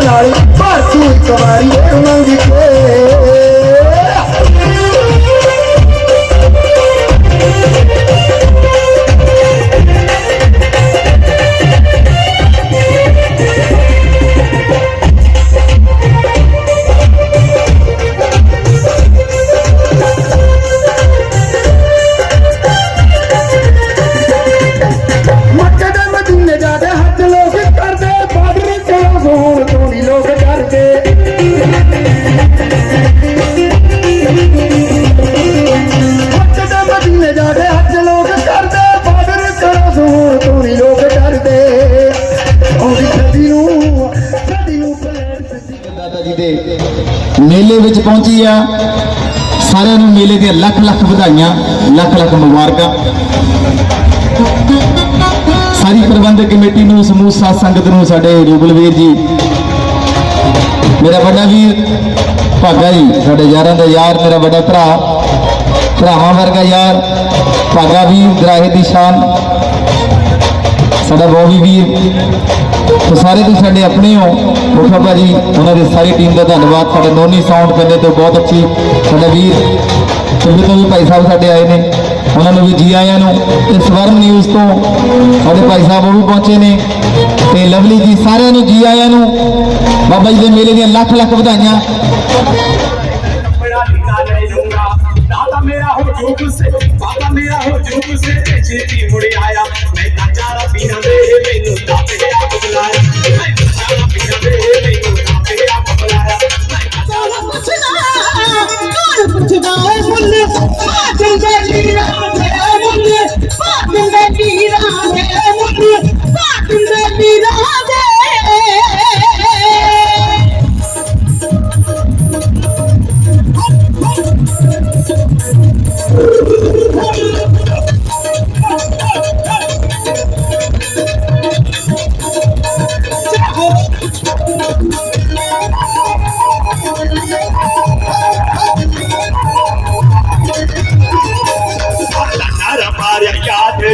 ਦੁਨੀਆ ਨਾਲ ਪਰ ਤੂੰ ਤੋਂ ਨਹੀਂ ਲੋਕ ਡਰਦੇ। ਉਹਦੀ ਛੱਡੀ ਨੂੰ ਛੱਡੀ ਨੂੰ ਦਾਦਾ ਜੀ ਦੇ ਮੇਲੇ ਵਿੱਚ ਪਹੁੰਚੀ ਆ। ਸਾਰਿਆਂ ਨੂੰ ਮੇਲੇ ਦੀਆਂ ਲੱਖ ਲੱਖ ਵਧਾਈਆਂ, ਲੱਖ ਲੱਖ ਮੁਬਾਰਕਾਂ। ਸਾਰੀ ਪ੍ਰਬੰਧਕ ਕਮੇਟੀ ਨੂੰ, ਸਮੂਹ ਸਾਧ ਸੰਗਤ ਨੂੰ, ਸਾਡੇ ਰੂਬਲਵੀਰ ਜੀ। ਮੇਰਾ ਵੱਡਾ ਵੀਰ ਭਾਗਾ ਜੀ, ਸਾਡੇ ਯਾਰਾਂ ਦਾ ਯਾਰ, ਮੇਰਾ ਵੱਡਾ ਭਰਾ। ਭਰਾਵਾਂ ਵਰਗਾ ਯਾਰ, ਭਾਗਾ ਵੀਰ ਦਰਾਹੇ ਦੀ ਸ਼ਾਨ। ਸਾਡਾ ਬੌਬੀ ਵੀਰ। ਸਾਰੇ ਤੁਸੀਂ ਸਾਡੇ ਆਪਣੇ ਹੋ। ਮੁਖਾ ਭਾਜੀ, ਉਹਨਾਂ ਦੀ ਸਾਰੀ ਟੀਮ ਦਾ ਧੰਨਵਾਦ। ਸਾਡੇ ਨੋਨੀ ਸਾਊਂਡ ਬੰਦੇ ਤੋਂ ਬਹੁਤ ਅੱਛੀ ਸਾਡਾ ਵੀਰ। ਚੰਗੇ ਤੋਂ ਵੀ ਭਾਈ ਸਾਹਿਬ ਸਾਡੇ ਆਏ ਨੇ। ਉਹਨਾਂ ਨੂੰ ਵੀ ਜੀ ਆਇਆਂ ਨੂੰ। ਤੇ ਸਵਰਮ ਨਿਊਜ਼ ਤੋਂ ਸਾਡੇ ਭਾਈ ਸਾਹਿਬ ਉਹ ਵੀ ਪਹੁੰਚੇ ਨੇ। ਤੇ ਲਵਲੀ ਜੀ ਸਾਰਿਆਂ ਨੂੰ ਜੀ ਆਇਆਂ ਨੂੰ। ਬਾਬਾ ਜੀ ਦੇ ਮੇਲੇ ਦੀਆਂ ਲੱਖ ਲੱਖ ਵਧਾਈਆਂ।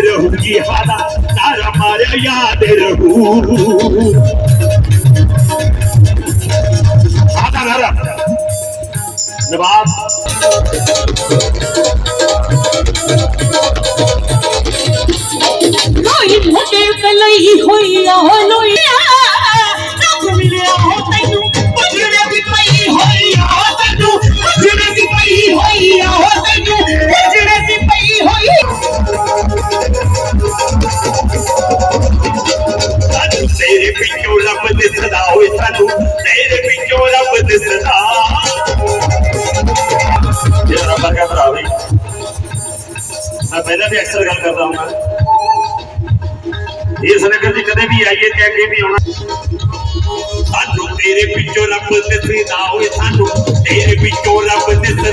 ਰਹੂਗੀ ਹਾਦਾ ਸਾਰਾ ਮਾਰਿਆ, ਯਾਦ ਰਹੂ। ਹਾਦਾ ਨਾਰਾ ਨਵਾਬ। ਲੋਈ ਮੁੰਡੇ ਕਲਈ ਹੋਈ ਆ, ਲੋਈ ਮੈਂ ਪਹਿਲਾਂ ਅਕਸਰ ਗੱਲ ਕਰਦਾ ਹਾਂ ਇਸ ਨਗਰ ਦੀ ਕਦੇ ਵੀ ਆਈਏ ਤੇ ਅੱਗੇ ਵੀ ਆਉਣਾ। ਸਾਨੂੰ ਤੇਰੇ ਪਿੱਛੋਂ ਰੱਬ ਦਿਸਦਾ ਹੋਏ ਸਾਨੂੰ, ਤੇਰੇ ਪਿੱਛੋਂ ਰੱਬ ਦਿਸਦਾ।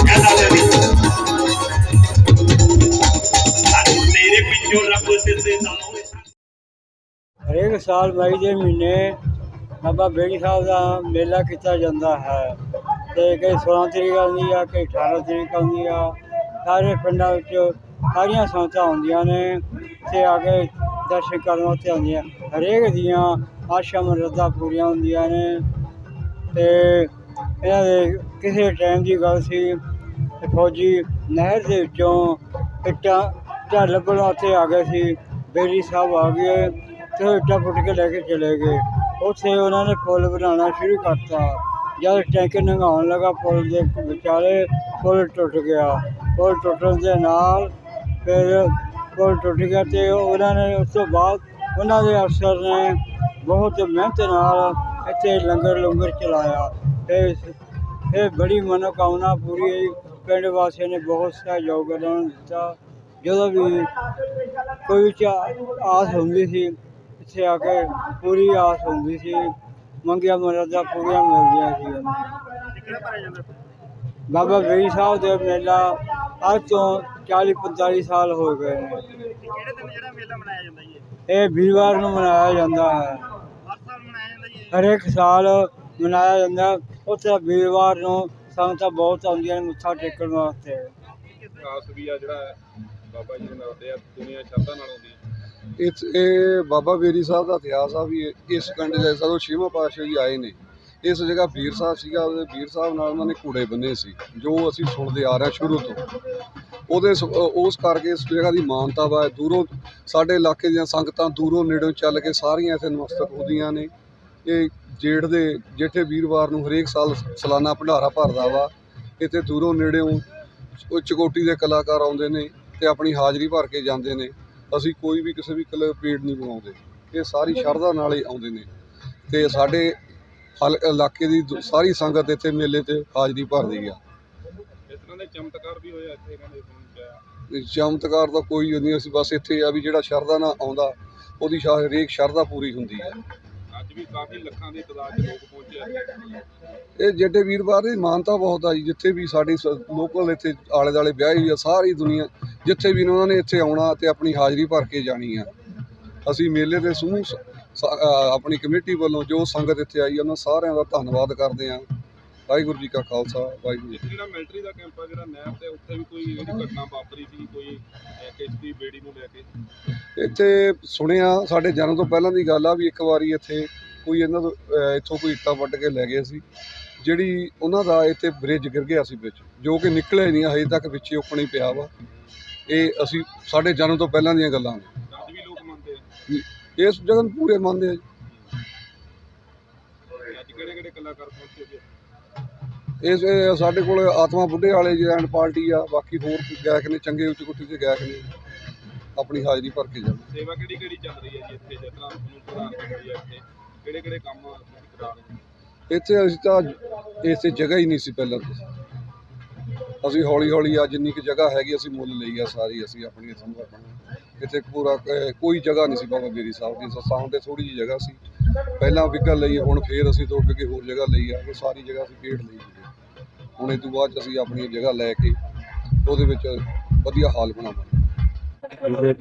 ਕਹਿੰਦਾ ਜੀ ਸਾਨੂੰ ਤੇਰੇ ਪਿੱਛੋਂ ਰੱਬ ਦਿਸਦਾ ਹੋਏ ਹਰੇਕ ਸਾਲ ਮਈ ਦੇ ਮਹੀਨੇ ਬਾਬਾ ਬੇੜੀ ਸਾਹਿਬ ਦਾ ਮੇਲਾ ਕੀਤਾ ਜਾਂਦਾ ਹੈ। ਤੇ ਕਈ 16 ਤਰੀਕ ਆਉਂਦੀ ਆ ਕਈ 18 ਤਰੀਕ ਆਉਂਦੀ ਆ। ਸਾਰੇ ਪਿੰਡਾਂ ਵਿੱਚ ਸਾਰੀਆਂ ਸੰਗਤਾਂ ਆਉਂਦੀਆਂ ਨੇ। ਤੇ ਆ ਕੇ ਦਰਸ਼ਨ ਕਰਨ ਵਾਸਤੇ ਆਉਂਦੀਆਂ। ਹਰੇਕ ਦੀਆਂ ਆਸ਼ਾ ਮਰਦਾ ਪੂਰੀਆਂ ਹੁੰਦੀਆਂ ਨੇ। ਤੇ ਇਹਨਾਂ ਦੇ ਕਿਸੇ ਟਾਈਮ ਦੀ ਗੱਲ ਸੀ ਫੌਜੀ ਨਹਿਰ ਦੇ ਵਿੱਚੋਂ ਇੱਟਾਂ ਇੱਟਾਂ ਲੱਭਣ ਵਾਸਤੇ ਆ ਗਏ ਸੀ। ਬੇਰੀ ਸਾਹਿਬ ਆ ਗਏ ਤੇ ਇੱਟਾਂ ਪੁੱਟ ਕੇ ਲੈ ਕੇ ਚਲੇ ਗਏ। ਉੱਥੇ ਉਹਨਾਂ ਨੇ ਪੁਲ ਬਣਾਉਣਾ ਸ਼ੁਰੂ ਕਰਤਾ। ਜਦ ਟੈਂਕ ਨੰਗਾਉਣ ਲੱਗਾ, ਪੁਲ ਦੇ ਵਿਚਾਲੇ ਪੁਲ ਟੁੱਟ ਗਿਆ। ਪੁਲ ਟੁੱਟਣ ਦੇ ਨਾਲ ਫਿਰ ਪੁਲ ਟੁੱਟ ਗਿਆ ਤੇ ਉਹਨਾਂ ਨੇ ਉਸ ਤੋਂ ਬਾਅਦ ਉਹਨਾਂ ਦੇ ਅਫਸਰ ਨੇ ਬਹੁਤ ਮਿਹਨਤ ਨਾਲ ਇੱਥੇ ਲੰਗਰ ਲੰਗਰ ਚਲਾਇਆ। ਤੇ ਇਹ ਬੜੀ ਮਨੋਕਾਮਨਾ ਪੂਰੀ ਹੋਈ। ਪਿੰਡ ਵਾਸੀਆਂ ਨੇ ਬਹੁਤ ਸਹਿਯੋਗ ਉਹਨਾਂ ਨੂੰ ਦਿੱਤਾ। ਜਦੋਂ ਵੀ ਕੋਈ ਚਾ- ਆਸ ਹੁੰਦੀ ਸੀ, ਇੱਥੇ ਆ ਕੇ ਪੂਰੀ ਆਸ ਹੁੰਦੀ ਸੀ। ਮੰਗਿਆ ਮਰਦਾ ਪੂਰੀਆਂ ਮਿਲਦੀਆਂ ਸੀ। ਬਾਬਾ ਬੇੜੀ ਸਾਹਿਬ ਦੇ ਮੇਲਾ ਅੱਜ ਤੋਂ 40 45 ਸਾਲ ਹੋ ਗਏ ਨੇ। ਕਿਹੜੇ ਦਿਨ ਜਿਹੜਾ ਮੇਲਾ ਮਨਾਇਆ ਜਾਂਦਾ ਜੀ ਇਹ ਵੀਰਵਾਰ ਨੂੰ ਮਨਾਇਆ ਜਾਂਦਾ ਹੈ। ਹਰ ਸਾਲ ਮਨਾਇਆ ਜਾਂਦਾ ਜੀ ਹਰੇਕ ਸਾਲ ਮਨਾਇਆ ਜਾਂਦਾ। ਉੱਥੇ ਵੀਰਵਾਰ ਨੂੰ ਸੰਗਤਾਂ ਬਹੁਤ ਆਉਂਦੀਆਂ ਨੇ ਮੱਥਾ ਟੇਕਣ ਵਾਸਤੇ। ਇਤਿਹਾਸ ਵੀ ਆ ਜਿਹੜਾ ਬਾਬਾ ਜੀ ਦੇ ਨਾਲ ਦੇ ਦੁਨੀਆ ਸ਼ਰਧਾ ਨਾਲ ਆਉਂਦੀ ਇਸ ਇਹ ਬਾਬਾ ਬੇਰੀ ਸਾਹਿਬ ਦਾ ਇਤਿਹਾਸ ਆ ਵੀ ਇਸ ਪਿੰਡ ਦੇ ਜਦੋਂ ਛੇਵਾਂ ਪਾਤਸ਼ਾਹ ਜੀ ਆਏ ਨੇ। ਇਸ ਜਗ੍ਹਾ ਵੀਰ ਸਾਹਿਬ ਸੀਗਾ, ਉਹਦੇ ਵੀਰ ਸਾਹਿਬ ਨਾਲ ਉਹਨਾਂ ਨੇ ਘੋੜੇ ਬੰਨੇ ਸੀ, ਜੋ ਅਸੀਂ ਸੁਣਦੇ ਆ ਰਹੇ ਹਾਂ ਸ਼ੁਰੂ ਤੋਂ। ਉਹਦੇ ਸ- ਉਸ ਕਰਕੇ ਇਸ ਜਗ੍ਹਾ ਦੀ ਮਾਨਤਾ ਵਾ, ਦੂਰੋਂ ਸਾਡੇ ਇਲਾਕੇ ਦੀਆਂ ਸੰਗਤਾਂ ਦੂਰੋਂ ਨੇੜੋਂ ਚੱਲ ਕੇ ਸਾਰੀਆਂ ਇੱਥੇ ਨਮਸਤਕ ਹੁੰਦੀਆਂ ਨੇ। ਇਹ ਜੇਠ ਦੇ, ਜੇਠੇ ਵੀਰਵਾਰ ਨੂੰ ਹਰੇਕ ਸਾਲ ਸਾਲਾਨਾ ਭੰਡਾਰਾ ਭਰਦਾ ਵਾ। ਇੱਥੇ ਦੂਰੋਂ ਨੇੜਿਓਂ ਚਕੋਟੀ ਦੇ ਕਲਾਕਾਰ ਆਉਂਦੇ ਨੇ ਤੇ ਆਪਣੀ ਹਾਜ਼ਰੀ ਭਰ ਕੇ ਜਾਂਦੇ ਨੇ। ਅਸੀਂ ਕੋਈ ਵੀ ਕਿਸੇ ਵੀ ਕਲ ਪੇੜ ਨਹੀਂ ਬਣਾਉਂਦੇ। ਇਹ ਸਾਰੀ ਸ਼ਰਧਾ ਨਾਲ ਹੀ ਆਉਂਦੇ ਨੇ। ਤੇ ਸਾਡੇ ਹਲ ਇਲਾਕੇ ਦੀ ਦ- ਸਾਰੀ ਸੰਗਤ ਇੱਥੇ ਮੇਲੇ ਤੇ ਹਾਜ਼ਰੀ ਭਰਦੀ ਆ। ਇਸ ਤਰ੍ਹਾਂ ਦੇ ਚਮਤਕਾਰ ਵੀ ਆਇਆ ਤੇ ਚਮਤਕਾਰ ਕੋਈ ਨਹੀਂ ਅਸੀਂ ਬਸ ਇੱਥੇ ਆ ਵੀ ਜਿਹੜਾ ਸ਼ਰਧਾ ਨਾਲ ਆਉਂਦਾ ਉਹਦੀ ਸ਼ਾ- ਹਰੇਕ ਸ਼ਰਧਾ ਪੂਰੀ ਹੁੰਦੀ ਹੈ ਅੱਜ ਵੀ ਕਾਫੀ ਲੱਖਾਂ ਦੀ ਤਾਦਾਦ 'ਚ ਲੋਕ ਪਹੁੰਚੇ ਆ ਇਹ ਜੱਡੇ ਵੀਰਵਾਰ ਦੀ ਮਾਨਤਾ ਬਹੁਤ ਆ ਜੀ ਜਿੱਥੇ ਵੀ ਸਾਡੀ ਲੋਕਲ ਇੱਥੇ ਆਲੇ ਦਾਲੇ ਵਿਆਹੀ ਹੋਈ ਆ ਸਾਰੀ ਦੁਨੀਆ ਜਿੱਥੇ ਵੀ ਉਹਨਾਂ ਨੇ ਇੱਥੇ ਆਉਣਾ ਤੇ ਆਪਣੀ ਹਾਜ਼ਰੀ ਭਰ ਕੇ ਜਾਣੀ ਆ। ਅਸੀਂ ਮੇਲੇ ਦੇ ਸਮੂਹ ਆਪਣੀ ਕਮੇਟੀ ਵੱਲੋਂ ਜੋ ਸੰਗਤ ਇੱਥੇ ਆਈ ਉਹਨਾਂ ਸਾਰਿਆਂ ਦਾ ਧੰਨਵਾਦ ਕਰਦੇ ਆ। ਵਾਹਿਗੁਰੂ ਜੀ ਕਾ ਖਾਲਸਾ ਵਾਹਿਗੁਰੂ ਜੀ ਜਿਹੜਾ ਮਿਲਟਰੀ ਦਾ ਕੈਂਪ ਆ ਜਿਹੜਾ ਨਹਿਰ ਤੇ ਉੱਥੇ ਵੀ ਕੋਈ ਜਿਹੜੀ ਘਟਨਾ ਵਾਪਰੀ ਸੀ ਕੋਈ ਕਿਸ਼ਤੀ ਬੇੜੀ ਨੂੰ ਲੈ ਕੇ। ਇੱਥੇ ਸੁਣਿਆ ਸਾਡੇ ਜਨਮ ਤੋਂ ਪਹਿਲਾਂ ਦੀ ਗੱਲ ਆ ਵੀ ਇੱਕ ਵਾਰੀ ਇੱਥੇ ਕੋਈ ਇਹਨਾਂ ਤੋਂ ਇੱਥੋਂ ਕੋਈ ਇੱਟਾਂ ਵੱਢ ਕੇ ਲੈ ਗਏ ਸੀ। ਜਿਹੜੀ ਉਹਨਾਂ ਦਾ ਇੱਥੇ ਬ੍ਰਿਜ ਗਿਰ ਗਿਆ ਸੀ ਵਿੱਚ ਜੋ ਕਿ ਨਿਕਲਿਆ ਨਹੀਂ ਹਜੇ ਤੱਕ ਵਿੱਚੇ ਉੱਪਣ ਹੀ ਪਿਆ ਵਾ। ਇਹ ਅਸੀਂ ਸਾਡੇ ਜਨਮ ਤੋਂ ਪਹਿਲਾਂ ਦੀਆਂ ਗੱਲਾਂ ਨੇ। ਅੱਜ ਵੀ ਲੋਕ ਮੰਨਦੇ ਆ ਇਸ ਜਗ੍ਹਾ ਨੂੰ ਪੂਰੇ ਮੰਨਦੇ ਆ ਜੀ। ਅੱਜ ਕਿਹੜੇ ਕਿਹੜੇ ਕਲਾਕਾਰ ਪਹੁੰਚੇ ਜੀ ਇਸ ਇਹ ਸਾਡੇ ਕੋਲ ਆਤਮਾ ਬੁੱਢੇ ਵਾਲੇ ਜੈਨ ਪਾਰਟੀ ਆ ਬਾਕੀ ਹੋਰ ਗਾਇਕ ਨੇ ਚੰਗੇ ਉੱਚ ਕੁੱਟੀ ਦੇ ਗਾਇਕ ਨੇ ਆਪਣੀ ਹਾਜ਼ਰੀ ਭਰ ਕੇ ਜਾਂਦੇ ਸੇਵਾ ਕਿਹੜੀ ਕਿਹੜੀ ਚੱਲ ਰਹੀ ਹੈ ਜੀ ਇੱਥੇ ਤਰ੍ਹਾਂ ਤੁਹਾਨੂੰ ਪ੍ਰਧਾਨ ਕੀਤੀ ਹੈ ਇੱਥੇ? ਕਿਹੜੇ ਕਿਹੜੇ ਕੰਮ ਕਰਾ ਰਹੇ ਇੱਥੇ ਅਸੀਂ ਤਾਂ ਇੱਥੇ ਜਗ੍ਹਾ ਹੀ ਨਹੀਂ ਸੀ ਪਹਿਲਾਂ। ਤਾਂ ਅਸੀਂ ਹੌਲੀ ਹੌਲੀ ਆ ਜਿੰਨੀ ਕੁ ਜਗ੍ਹਾ ਹੈਗੀ ਅਸੀਂ ਮੁੱਲ ਲਈ ਆ ਸਾਰੀ ਅਸੀਂ ਆਪਣੀ ਸੰਭਾਲਣਾ ਇੱਥੇ ਪੂਰਾ ਅਹ, ਕੋਈ ਜਗ੍ਹਾ ਨਹੀਂ ਸੀ ਬਾਬਾ ਬੇਰੀ ਸਾਹਿਬ ਦੀ। ਸਸਾਉਂ ਤੇ ਥੋੜੀ ਜਿਹੀ ਜਗ੍ਹਾ ਸੀ। ਪਹਿਲਾਂ ਵਿਗਾ ਲਈ ਹੁਣ ਫੇਰ ਅਸੀਂ ਦੋ ਵਿਗੇ ਹੋਰ ਜਗ੍ਹਾ ਲਈ ਆ। ਇਹ ਸਾਰੀ ਜਗ੍ਹਾ ਅਸੀਂ ਪੇੜ ਲਈ ਹੋਈ ਹੈ। ਹੁਣ ਇਹ ਤੋਂ ਬਾਅਦ 'ਚ ਅਸੀਂ ਆਪਣੀ ਜਗ੍ਹਾ ਲੈ ਕੇ ਉਹਦੇ ਵਿੱਚ ਵਧੀਆ ਹਾਲ ਬਣਾਵਾਂਗੇ।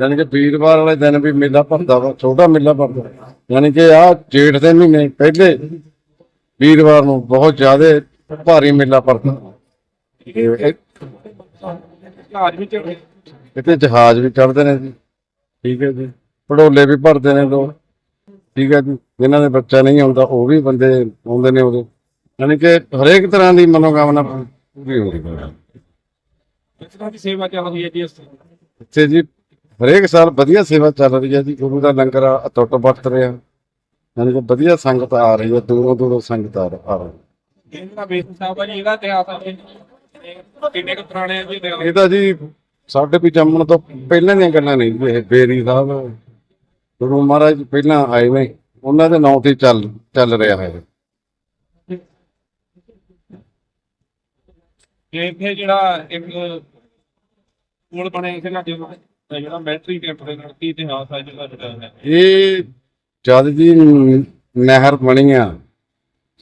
ਯਾਨੀ ਕਿ ਵੀਰਵਾਰ ਵਾਲੇ ਦਿਨ ਵੀ ਮੇਲਾ ਭਰਦਾ ਵਾ ਛੋਟਾ ਮੇਲਾ ਭਰਦਾ। ਯਾਨੀ ਕਿ ਆ ਜੇਠ ਦੇ ਮਹੀਨੇ ਪਹਿਲੇ ਵੀਰਵਾਰ ਨੂੰ ਬਹੁਤ ਜ਼ਿਆਦਾ ਭਾਰੀ ਮੇਲਾ ਭਰਦਾ। ਇਹ- ਇਹ- ਜਹਾਜ਼ ਵੀ ਇੱਥੇ ਜਹਾਜ਼ ਵੀ ਚੜ੍ਹਦੇ ਨੇ ਜੀ। ਠੀਕ ਹੈ ਜੀ। ਪੜੋਲੇ ਵੀ ਭਰਦੇ ਨੇ ਲੋਕ। ਠੀਕ ਹੈ ਜੀ। ਜਿਨ੍ਹਾਂ ਦੇ ਬੱਚਾ ਨਹੀਂ ਹੁੰਦਾ ਉਹ ਵੀ ਬੰਦੇ ਆਉਂਦੇ ਨੇ ਉਦੋਂ। ਯਾਨੀ ਕਿ ਹਰੇਕ ਤਰ੍ਹਾਂ ਦੀ ਮਨੋਕਾਮਨਾ ਪੂਰੀ ਹੁੰਦੀ ਹੈ। ਇਸ ਤਰ੍ਹਾਂ ਦੀ ਸੇਵਾ ਚੱਲ ਰਹੀ ਹੈ ਜੀ ਇਸ ਇੱਥੇ ਜੀ ਹਰੇਕ ਸਾਲ ਵਧੀਆ ਸੇਵਾ ਚੱਲ ਰਹੀ ਹੈ ਜੀ। ਗੁਰੂ ਦਾ ਲੰਗਰ ਆ ਅਟੁੱਟ ਵਰਤ ਰਿਹਾ। ਯਾਨੀ ਕਿ ਵਧੀਆ ਸੰਗਤ ਆ ਰਹੀ ਹੈ। ਦੂਰੋਂ ਦੂਰੋਂ ਸੰਗਤ ਆ ਆ ਰਹੀ ਹੈ। ਇਹਦਾ ਬੇਸ ਸਾਹਿਬ ਜੀ ਇਹਦਾ ਇਤਿਹਾਸ ਜੀ। ਕਿੰਨੇ ਕੁ ਪੁਰਾਣੇ ਆ ਜੀ ਇਤਿਹਾਸ? ਇਹ ਤਾਂ ਜੀ ਸਾਡੇ ਵੀ ਜੰਮਣ ਤੋਂ ਪਹਿਲਾਂ ਦੀਆਂ ਗੱਲਾਂ ਨਹੀਂ ਜੀ ਇਹ ਬੇਰੀ ਸਾਹਿਬ ਗੁਰੂ ਮਹਾਰਾਜ ਪਹਿਲਾਂ ਆਏ ਨੇ ਉਹਨਾਂ ਦੇ ਨਾਂ ਤੇ ਚੱਲ ਚੱਲ ਰਿਹਾ ਹੈ। ਤੇ ਇੱਥੇ ਜਿਹੜਾ ਇੱਕ ਪੁਲ ਬਣਿਆ ਸੀਗਾ ਜਿਹੜਾ ਜਿਹੜਾ ਮਿਲਟਰੀ ਕੈਂਪ ਦੇ ਨਾਲ ਕੀ ਇਤਿਹਾਸ ਆ ਜਿਹੜਾ ਜੁੜਿਆ ਹੈ? ਇਹ ਜਦ ਜੀ ਨ- ਨਹਿਰ ਬਣੀ ਆ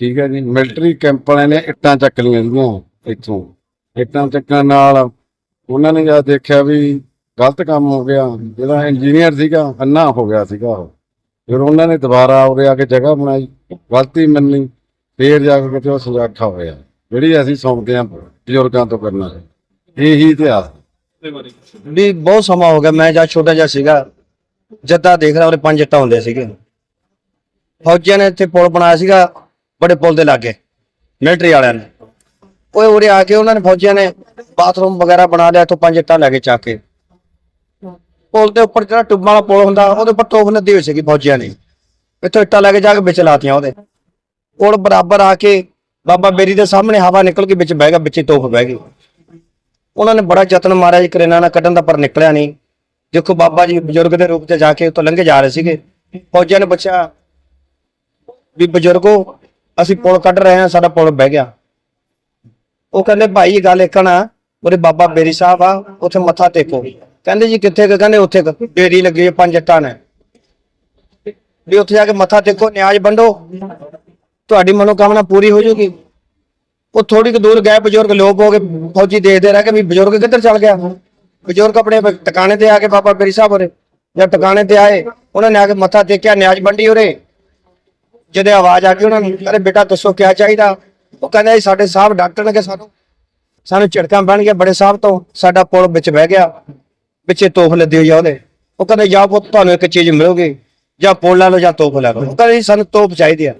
ਠੀਕ ਹੈ ਜੀ ਮਿਲਟਰੀ ਕੈਂਪ ਵਾਲਿਆਂ ਨੇ ਇੱਟਾਂ ਚੱਕ ਲਈਆਂ ਸੀਗੀਆਂ ਇੱਥੋਂ। ਇੱਟਾਂ ਚੱਕਣ ਨਾਲ ਉਹਨਾਂ ਨੇ ਜਦ ਦੇਖਿਆ ਵੀ ਗਲਤ ਕੰਮ ਹੋ ਗਿਆ, ਜਿਹੜਾ ਇੰਜੀਨੀਅਰ ਸੀਗਾ ਅੰਨਾ ਹੋ ਗਿਆ ਸੀਗਾ ਉਹ। ਫਿਰ ਉਹਨਾਂ ਨੇ ਦੁਬਾਰਾ ਉਰੇ ਆ ਕੇ ਜਗ੍ਹਾ ਬਣਾਈ, ਗਲਤੀ ਮੰਨੀ, ਫੇਰ ਜਾ ਕੇ ਉਹ ਸੁਜਾਖਾ ਹੋਇਆ, ਜਿਹੜੀ ਅਸੀਂ ਸੁਣਦੇ ਹਾਂ ਬਜ਼ੁਰਗਾਂ ਤੋਂ ਕਰਨਾ। ਇਹੀ ਇਤਿਹਾਸ। ਵੀ ਬਹੁਤ ਸਮਾਂ ਹੋ ਗਿਆ, ਮੈਂ ਜਦ ਛੋਟਾ ਜਿਹਾ ਸੀਗਾ, ਜੱਦਾ ਦੇਖ ਰਿਹਾ, ਉਹਦੇ ਪੰਜ ਇੱਟਾਂ ਹੁੰਦੇ ਸੀਗੇ। ਫੌਜੀਆਂ ਨੇ ਇੱਥੇ ਪੁਲ ਬਣਾਇਆ ਸੀਗਾ, ਬੜੇ ਪੁਲ ਦੇ ਲਾਗੇ ਮਿਲਟਰੀ ਵਾਲਿਆਂ ਨੇ। ਉਹ ਉਰੇ ਆ ਕੇ ਉਹਨਾਂ ਨੇ ਫੌਜੀਆਂ ਨੇ ਬਾਥਰੂਮ ਵਗੈਰਾ ਬਣਾ ਲਿਆ, ਇੱਥੋਂ ਪੰਜ ਇੱਟਾਂ ਲੈ ਕੇ ਚੱਕ ਕੇ। ਪੁਲ ਦੇ ਉੱਪਰ ਜਿਹੜਾ ਟੁੱਬਾਂ ਵਾਲਾ ਪੁਲ ਹੁੰਦਾ, ਉਹਦੇ ਉੱਪਰ ਤੋਫ ਲੱਦੀ ਹੋਈ ਸੀਗੀ ਫੌਜੀਆਂ ਨੇ ਇੱਥੋਂ ਇੱਟਾਂ ਲੈ ਕੇ ਜਾ ਕੇ ਵਿੱਚ ਲਾਤੀਆਂ ਉਹਦੇ। ਪੁਲ ਬਰਾਬਰ ਆ ਕੇ ਬਾਬਾ ਬੇਰੀ ਦੇ ਸਾਹਮਣੇ ਹਵਾ ਨਿਕਲ ਕੇ ਵਿੱਚ ਬਹਿ ਗਿਆ, ਵਿੱਚੇ ਤੋਪ ਬਹਿ ਗਈ ਉਹਨਾਂ ਨੇ ਬੜਾ ਯਤਨ ਮਾਰਿਆ ਜੀ ਕਰੇਨਾ ਨਾਲ ਕੱਢਣ ਦਾ ਪਰ ਨਿਕਲਿਆ ਨਹੀਂ। ਦੇਖੋ ਬਾਬਾ ਜੀ ਬਜ਼ੁਰਗ ਦੇ ਰੂਪ 'ਚ ਜਾ ਕੇ ਉੱਤੋਂ ਲੰਘੇ ਜਾ ਰਹੇ ਸੀਗੇ। ਫੌਜੀਆਂ ਨੇ ਪੁੱਛਿਆ ਵੀ ਬਜ਼ੁਰਗੋ, ਅਸੀਂ ਪੁਲ ਕੱਢ ਰਹੇ ਹਾਂ, ਸਾਡਾ ਪੁਲ ਬਹਿ ਗਿਆ। ਉਹ ਕਹਿੰਦੇ, ਭਾਈ, ਇਹ ਗੱਲ ਇੱਕਣਾ ਉਹਦੇ ਬਾਬਾ ਬੇਰੀ ਸਾਹਿਬ ਆ, ਉੱਥੇ ਮੱਥਾ ਟੇਕੋ। ਕਹਿੰਦੇ ਜੀ, ਕਿੱਥੇ ਕੁ? ਕਹਿੰਦੇ ਉੱਥੇ ਬੇਰੀ ਲੱਗੀ ਹੈ ਪੰਜ ਇੱਟਾਂ ਨੇ। ਵੀ ਉੱਥੇ ਜਾ ਕੇ ਮੱਥਾ ਟੇਕੋ, ਨਿਆਜ਼ ਵੰਡੋ। ਤੁਹਾਡੀ ਮਨੋਕਾਮਨਾ ਪੂਰੀ ਹੋ ਜਾਊਗੀ। ਉਹ ਥੋੜੀ ਕੁ ਦੂਰ ਗਏ, ਬਜ਼ੁਰਗ ਲੋਕ ਹੋ ਕੇ ਫੌਜੀ ਦੇਖਦੇ ਰਹਿ ਕੇ ਵੀ ਬਜ਼ੁਰਗ ਕਿੱਧਰ ਚਲ ਗਿਆ। ਬਜ਼ੁਰਗ ਆਪਣੇ ਟਿਕਾਣੇ ਤੇ ਆ ਕੇ ਬਾਬਾ ਬੇਰੀ ਸਾਹਿਬ ਹੋਰੇ ਜਦ ਟਿਕਾਣੇ ਤੇ ਆਏ, ਉਹਨਾਂ ਨੇ ਆ ਕੇ ਮੱਥਾ ਟੇਕਿਆ, ਨਿਆਜ਼ ਵੰਡੀ ਹੋਰੇ। ਜਦੋਂ ਆਵਾਜ਼ ਆ ਗਈ ਉਹਨਾਂ ਨੂੰ, ਕਹਿੰਦੇ, ਬੇਟਾ, ਦੱਸੋ ਕੀ ਚਾਹੀਦਾ? ਉਹ ਕਹਿੰਦਾ ਜੀ ਸਾਡੇ ਸਾਹਿਬ ਡਾਕਟਰ ਨੇ ਕਿ ਸਾਨੂੰ ਸਾਨੂੰ ਝਟਕਾਂ ਬਣ ਗਿਆ ਬੜੇ ਸਾਹਿਬ ਤੋਂ, ਸਾਡਾ ਪੁਲ ਵਿੱਚ ਬਹਿ ਗਿਆ ਵਿੱਚੇ ਤੋਫ ਲੱਦੀ ਹੋਈ ਉਹਦੇ। ਉਹ ਕਹਿੰਦੇ ਜਾ ਪੁੱਤ ਤੁਹਾਨੂੰ ਇੱਕ ਚੀਜ਼ ਮਿਲੂਗੀ, ਜਾਂ ਪੋਲ ਲੈ ਲਓ ਜਾਂ ਤੋਪ ਲੈ ਲਓ। ਉਹ ਕਹਿੰਦੇ ਜੀ ਸਾਨੂੰ ਤੋਪ ਚਾਹੀਦੀ ਆ।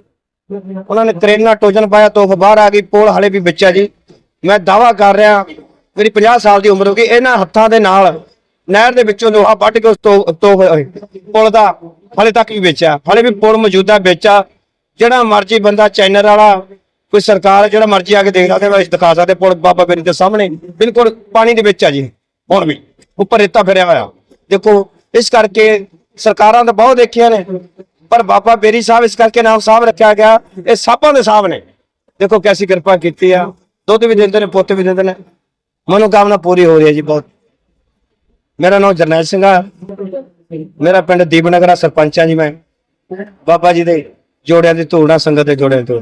ਉਹਨਾਂ ਨੇ ਕਰੇਨਾ, ਟੋਜਨ ਪਾਇਆ ਤੋਪ ਬਾਹਰ ਆ ਗਈ, ਪੋਲ ਹਲੇ ਵੀ ਵਿੱਚ ਆ ਜੀ। ਮੈਂ ਦਾਵਾ ਕਰ ਰਿਹਾ, ਮੇਰੀ 50 ਸਾਲ ਦੀ ਉਮਰ ਹੋ ਗਈ, ਇਹਨਾਂ ਹੱਥਾਂ ਦੇ ਨਾਲ ਨਹਿਰ ਦੇ ਵਿੱਚੋਂ ਲੋਹਾ ਵੱਢ ਕੇ ਉਸ ਤੋਪ ਤੋਪ ਪੁਲ ਦਾ ਹਲੇ ਤੱਕ ਵੀ ਵੇਚਿਆ ਹਲੇ ਵੀ ਪੁਲ ਮੌਜੂਦਾ ਵੇਚਾ ਜਿਹੜਾ ਮਰਜ਼ੀ ਬੰਦਾ ਚੈਨਲ ਵਾਲਾ ਕੋਈ ਸਰਕਾਰ ਜਿਹੜਾ ਮਰਜ਼ੀ ਆ ਕੇ ਦੇਖ ਸਕਦਾ ਮੈਂ ਦਿਖਾ ਸਕਦੇ, ਪੁਲ ਬਾਬਾ ਬੇਰੀ ਦੇ ਸਾਹਮਣੇ। ਬਿਲਕੁਲ ਪਾਣੀ ਦੇ ਵਿੱਚ ਆ ਜੀ, ਹੁਣ ਵੀ। ਉੱਪਰ ਰੇਤਾ ਫਿਰਿਆ ਹੋਇਆ। ਦੇਖੋ, ਇਸ ਕਰਕੇ ਸਰਕਾਰਾਂ ਤਾਂ ਬਹੁਤ ਦੇਖੀਆਂ ਨੇ, ਪਰ ਬਾਬਾ ਬੇਰੀ ਸਾਹਿਬ ਇਸ ਕਰਕੇ ਨਾਮ ਸਾਹਿਬ ਰੱਖਿਆ ਗਿਆ, ਇਹ ਸਾਪਾਂ ਦੇ ਸਾਹਿਬ ਨੇ। ਦੇਖੋ ਕੈਸੀ ਕਿਰਪਾ ਕੀਤੀ ਆ। ਦੁੱਧ ਵੀ ਦਿੰਦੇ ਨੇ, ਪੁੱਤ ਵੀ ਦਿੰਦੇ ਨੇ। ਮਨੋਕਾਮਨਾ ਪੂਰੀ ਹੋ ਰਹੀ ਹੈ ਜੀ ਬਹੁਤ। ਮੇਰਾ ਨਾਮ ਜਰਨੈਲ ਸਿੰਘ ਆ। ਮੇਰਾ ਪਿੰਡ ਦੀਪਨਗਰਾ ਸਰਪੰਚ ਆ ਜੀ ਮੈਂ। ਬਾਬਾ ਜੀ ਦੇ ਜੋੜਿਆਂ ਦੀ ਧੂੜ ਸੰਗਤ ਦੇ ਜੋੜਿਆਂ ਦੀ ਧੂੜ।